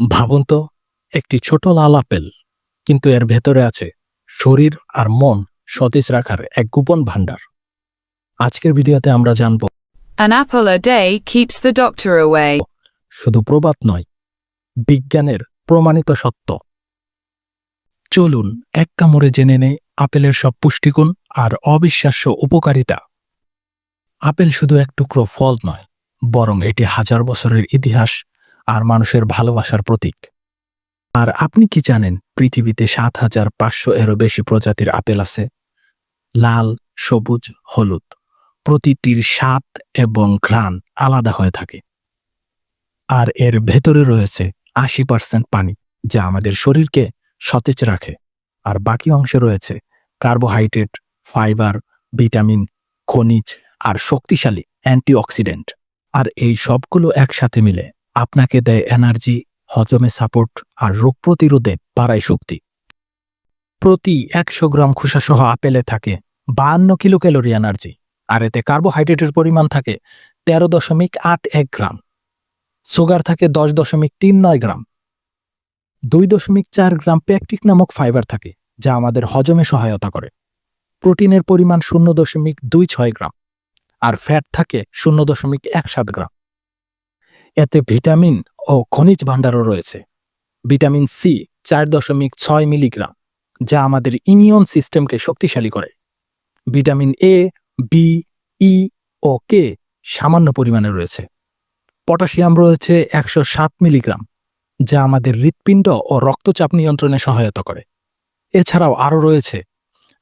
ভাবুন তো একটি ছোট লাল আপেল কিন্তু এর ভেতরে আছে শরীর আর মন সতেজ রাখার এক গোপন ভাণ্ডার। আজকের ভিডিওতে আমরা জানব An apple a day keeps the doctor away. শুধু প্রবাদ নয় বিজ্ঞানের প্রমাণিত সত্য। চলুন এক কামড়ে জেনে নেই আপেলের সব পুষ্টিগুণ আর অবিশ্বাস্য উপকারিতা। আপেল শুধু এক টুকরো ফল নয় বরং এটি হাজার বছরের ইতিহাস আর মানুষের ভালোবাসার প্রতীক। আর আপনি কি জানেন, পৃথিবীতে সাত হাজার পাঁচশো এরও বেশি প্রজাতির আপেল আছে? লাল, সবুজ, হলুদ প্রতিটির স্বাদ এবং ঘ্রাণ আলাদা হয়ে থাকে। আর এর ভেতরে রয়েছে আশি পার্সেন্ট পানি, যা আমাদের শরীরকে সতেজ রাখে। আর বাকি অংশে রয়েছে কার্বোহাইড্রেট, ফাইবার, ভিটামিন, খনিজ আর শক্তিশালী অ্যান্টিঅক্সিডেন্ট। আর এই সবগুলো একসাথে মিলে আপনাকে দেয় এনার্জি হজমে সাপোর্ট আর রোগ প্রতিরোধে বাড়ায় শক্তি। প্রতি একশো গ্রাম খোসাসহ আপেলে থাকে বাহান্ন কিলো ক্যালোরি এনার্জি আর এতে কার্বোহাইড্রেটের পরিমাণ থাকে তেরো দশমিক আট এক গ্রাম। সুগার থাকে দশ দশমিক তিন নয় গ্রাম। দুই দশমিক চার গ্রাম প্যাকটিক নামক ফাইবার থাকে, যা আমাদের হজমে সহায়তা করে। প্রোটিনের পরিমাণ শূন্য দশমিক দুই ছয় গ্রাম, আর ফ্যাট থাকে শূন্য দশমিক এক সাত গ্রাম। এতে ভিটামিন ও খনিজ ভাণ্ডারও রয়েছে। ভিটামিন সি চার দশমিক ছয় মিলিগ্রাম, যা আমাদের ইমিউন সিস্টেমকে শক্তিশালী করে। ভিটামিন এ, বি, ই ও কে সামান্য পরিমাণে রয়েছে। পটাশিয়াম রয়েছে একশো সাত মিলিগ্রাম, যা আমাদের হৃৎপিণ্ড ও রক্তচাপ নিয়ন্ত্রণে সহায়তা করে। এছাড়াও আরও রয়েছে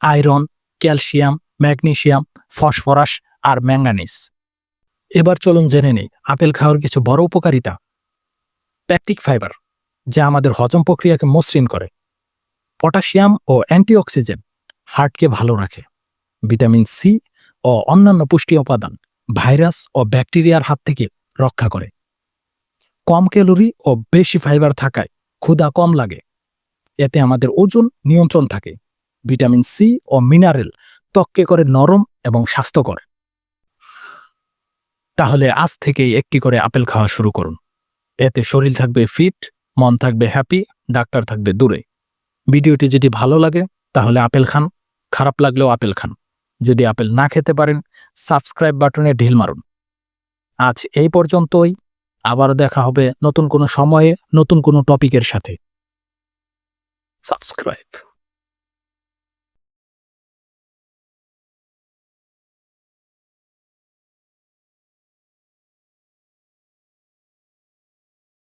আয়রন, ক্যালসিয়াম ম্যাগনেশিয়াম ফসফরাস আর ম্যাঙ্গানিজ। এবার চলুন জেনে নিই, আপেল খাওয়ার কিছু বড় উপকারিতা। প্যাকটিক ফাইবার, যা আমাদের হজম প্রক্রিয়াকে মসৃণ করে। পটাশিয়াম ও অ্যান্টিঅক্সিজেন হার্টকে ভালো রাখে। ভিটামিন সি ও অন্যান্য পুষ্টি উপাদান ভাইরাস ও ব্যাকটেরিয়ার হাত থেকে রক্ষা করে। কম ক্যালোরি ও বেশি ফাইবার থাকায় ক্ষুধা কম লাগে। এতে আমাদের ওজন নিয়ন্ত্রণ থাকে। ভিটামিন সি ও মিনারেল ত্বককে করে নরম এবং স্বাস্থ্যকর। তাহলে আজ থেকেই একটি করে আপেল খাওয়া শুরু করুন। এতে শরীর থাকবে ফিট, মন থাকবে হ্যাপি, ডাক্তার থাকবে দূরে। ভিডিওটি যদি ভালো লাগে, তাহলে আপেল খান। খারাপ লাগলেও আপেল খান। যদি আপেল না খেতে পারেন, সাবস্ক্রাইব বাটনে ঢিল মারুন। আজ এই পর্যন্তই। আবার দেখা হবে নতুন কোনো সময়ে, নতুন কোনো টপিকের সাথে। সাবস্ক্রাইব।